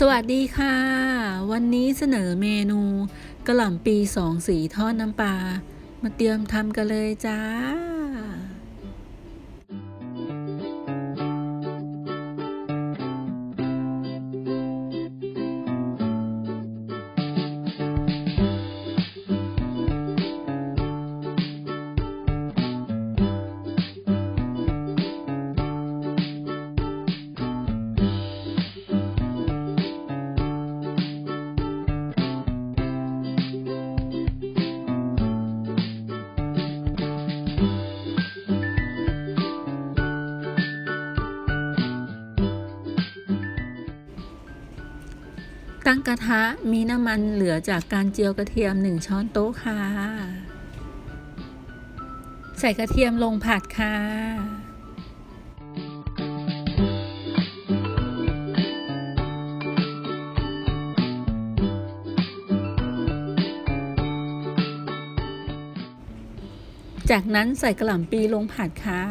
สวัสดีค่ะ วันนี้เสนอเมนูกระหล่ำปีสองสีทอดน้ำปลา มาเตรียมทำกันเลยจ้า ตั้งกระทะมีน้ำมันเหลือจากการเจียวกระเทียม 1 ช้อนโต๊ะค่ะ ใส่กระเทียมลงผัดค่ะ จากนั้นใส่กระหล่ำปีลงผัดค่ะ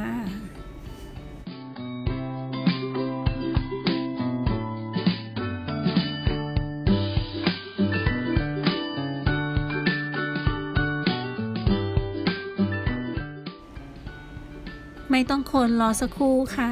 ไม่ต้องคนรอสักครู่ค่ะ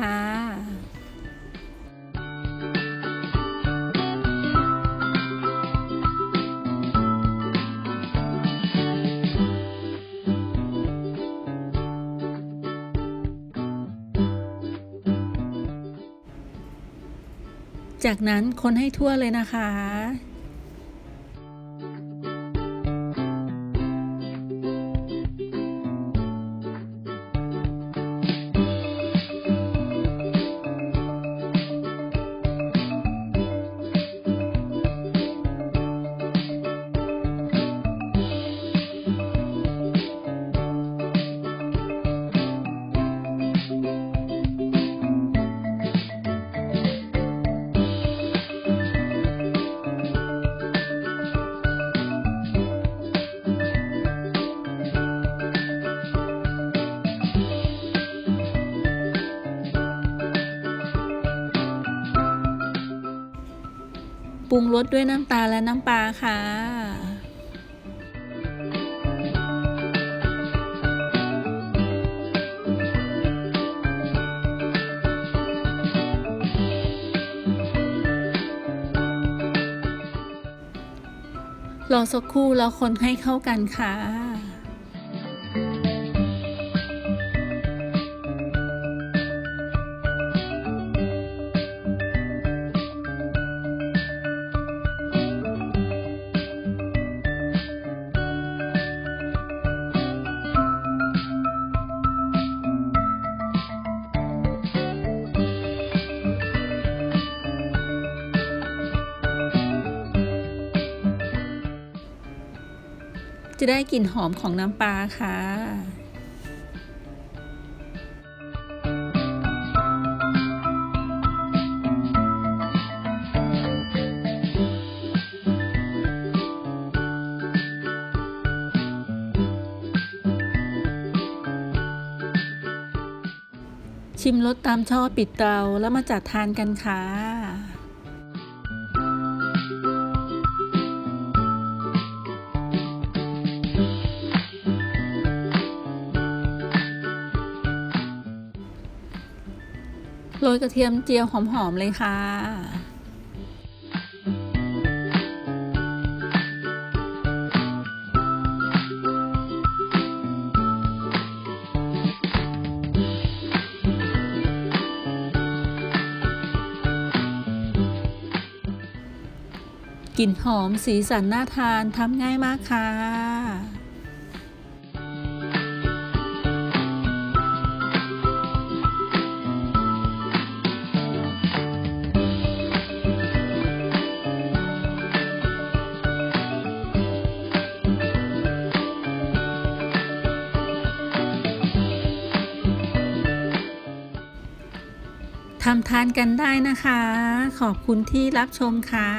จากนั้นคนให้ทั่วเลยนะคะ รุงรสด้วยน้ำตาลและน้ำปลาค่ะรอสักครู่แล้วคนให้เข้ากันค่ะ จะได้กลิ่นหอมของน้ำปลาค่ะชิมรสตามชอบปิดเตาแล้วมาจัดทานกันค่ะ โรยกระเทียมเจียวหอมๆเลยค่ะกลิ่นหอมสีสันน่าทานทำง่ายมากค่ะ ทำทานกันได้นะคะ ขอบคุณที่รับชมค่ะ